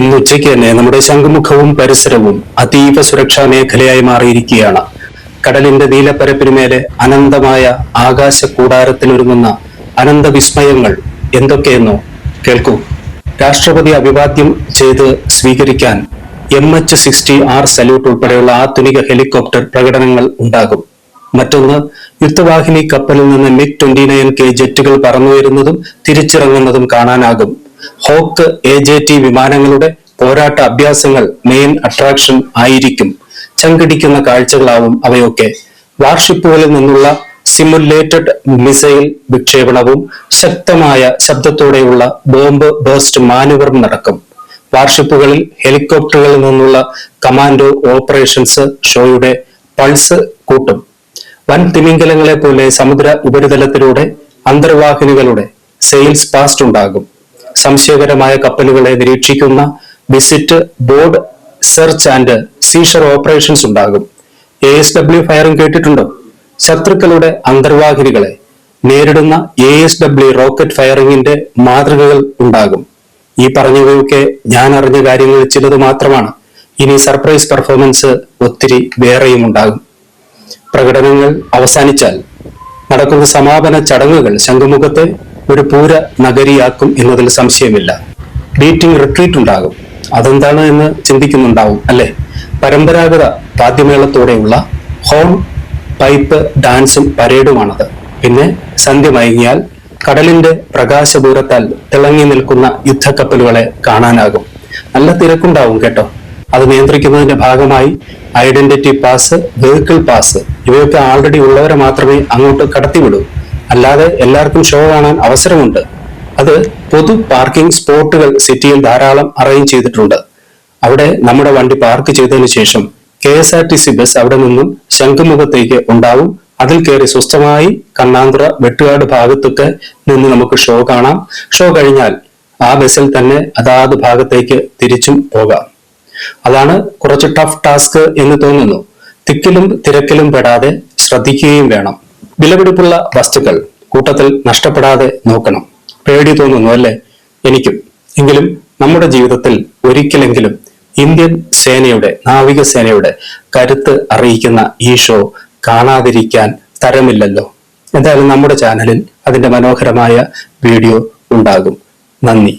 ഇന്ന് ഉച്ചയ്ക്ക് തന്നെ നമ്മുടെ ശംഖുമുഖവും പരിസരവും അതീവ സുരക്ഷാ മേഖലയായി മാറിയിരിക്കുകയാണ്. കടലിന്റെ നീലപ്പരപ്പിനുമേലെ അനന്തമായ ആകാശ കൂടാരത്തിലൊരുങ്ങുന്ന അനന്ത വിസ്മയങ്ങൾ എന്തൊക്കെയെന്നോ കേൾക്കൂ. രാഷ്ട്രപതി അഭിവാദ്യം ചെയ്ത് സ്വീകരിക്കാൻ M H sixty R salute ഉൾപ്പെടെയുള്ള ആധുനിക ഹെലികോപ്റ്റർ പ്രകടനങ്ങൾ ഉണ്ടാകും. മറ്റൊന്ന് യുദ്ധവാഹിനി കപ്പലിൽ നിന്ന് മിഗ് ട്വന്റി നയൻ കെ ജെറ്റുകൾ പറന്നുയരുന്നതും തിരിച്ചിറങ്ങുന്നതും കാണാനാകും. ഹോക്ക് എ ജെ ടി വിമാനങ്ങളുടെ പോരാട്ട അഭ്യാസങ്ങൾ മെയിൻ അട്രാക്ഷൻ ആയിരിക്കും. ചങ്കിടിക്കുന്ന കാഴ്ചകളാവും അവയൊക്കെ. വാർഷിപ്പുകളിൽ നിന്നുള്ള സിമുലേറ്റഡ് മിസൈൽ വിക്ഷേപണവും ശക്തമായ ശബ്ദത്തോടെയുള്ള ബോംബ് ബേസ്റ്റ് മാനുവറും നടക്കും. വാർഷിപ്പുകളിൽ ഹെലികോപ്റ്ററുകളിൽ നിന്നുള്ള കമാൻഡോ ഓപ്പറേഷൻസ് ഷോയുടെ പൾസ് കൂട്ടും. വൻ തിമിംഗലങ്ങളെ പോലെ സമുദ്ര ഉപരിതലത്തിലൂടെ അന്തർവാഹിനികളുടെ സെയിൽസ് പാസ്റ്റ് ഉണ്ടാകും. സംശയകരമായ കപ്പലുകളെ നിരീക്ഷിക്കുന്ന visit board search and seizure operations ഉണ്ടാകും. എ എസ് ഡബ്ല്യു ഫയറും കേട്ടിട്ടുണ്ടോ? ശത്രുക്കളുടെ അന്തർവാഹിനികളെ നേരിടുന്ന എ എസ് ഡബ്ല്യു റോക്കറ്റ് ഫയറിംഗിന്റെ മാതൃകകൾ ഉണ്ടാകും. ഈ പറഞ്ഞവയൊക്കെ ഞാൻ അറിഞ്ഞ കാര്യങ്ങൾ ചിലത് മാത്രമാണ്. ഇനി സർപ്രൈസ് പെർഫോമൻസ് ഒത്തിരി വേറെയും ഉണ്ടാകും. പ്രകടനങ്ങൾ അവസാനിച്ചാൽ നടക്കുന്ന സമാപന ചടങ്ങുകൾ ശംഖുമുഖത്തെ ഒരു പൂര നഗരിയാക്കും എന്നതിൽ സംശയമില്ല. ബീറ്റിംഗ് റിട്രീറ്റ് ഉണ്ടാകും. അതെന്താണ് എന്ന് ചിന്തിക്കുന്നുണ്ടാവും അല്ലെ? പരമ്പരാഗത പാദ്യമേളത്തോടെയുള്ള ഹോൺ പൈപ്പ് ഡാൻസും പരേഡുമാണത്. പിന്നെ സന്ധ്യ മയങ്ങിയാൽ കടലിന്റെ പ്രകാശദൂരത്താൽ തിളങ്ങി നിൽക്കുന്ന യുദ്ധക്കപ്പലുകളെ കാണാനാകും. നല്ല തിരക്കുണ്ടാവും കേട്ടോ. അത് നിയന്ത്രിക്കുന്നതിന്റെ ഭാഗമായി ഐഡന്റിറ്റി പാസ് വെഹിക്കിൾ പാസ് ഇവയൊക്കെ ആൾറെഡി ഉള്ളവരെ മാത്രമേ അങ്ങോട്ട് കടത്തിവിടൂ. അല്ലാതെ എല്ലാവർക്കും ഷോ കാണാൻ അവസരമുണ്ട്. അത് പൊതു പാർക്കിംഗ് സ്പോട്ടുകൾ സിറ്റിയിൽ ധാരാളം അറേഞ്ച് ചെയ്തിട്ടുണ്ട്. അവിടെ നമ്മുടെ വണ്ടി പാർക്ക് ചെയ്തതിനു ശേഷം K S R T C bus അവിടെ നിന്നും ശംഖുമുഖത്തേക്ക് ഉണ്ടാവും. അതിൽ കയറി സ്വസ്ഥമായി കണ്ണാന്തുറ വെട്ടുകാട് ഭാഗത്തൊക്കെ നിന്ന് നമുക്ക് ഷോ കാണാം. ഷോ കഴിഞ്ഞാൽ ആ ബസ്സിൽ തന്നെ അതാത് ഭാഗത്തേക്ക് തിരിച്ചും പോകാം. അതാണ് കുറച്ച് ടഫ് ടാസ്ക് എന്ന് തോന്നുന്നു. തിക്കിലും തിരക്കിലും പെടാതെ ശ്രദ്ധിക്കുകയും വേണം. വിലപിടിപ്പുള്ള വസ്തുക്കൾ കൂട്ടത്തിൽ നഷ്ടപ്പെടാതെ നോക്കണം. പേടി തോന്നുന്നു അല്ലേ? എനിക്കും. എങ്കിലും നമ്മുടെ ജീവിതത്തിൽ ഒരിക്കലെങ്കിലും ഇന്ത്യൻ സേനയുടെ നാവികസേനയുടെ കരുത്ത് അറിയിക്കുന്ന ഈ ഷോ കാണാതിരിക്കാൻ തരമില്ലല്ലോ. എന്തായാലും നമ്മുടെ ചാനലിൽ അതിന്റെ മനോഹരമായ വീഡിയോ ഉണ്ടാകും. നന്ദി.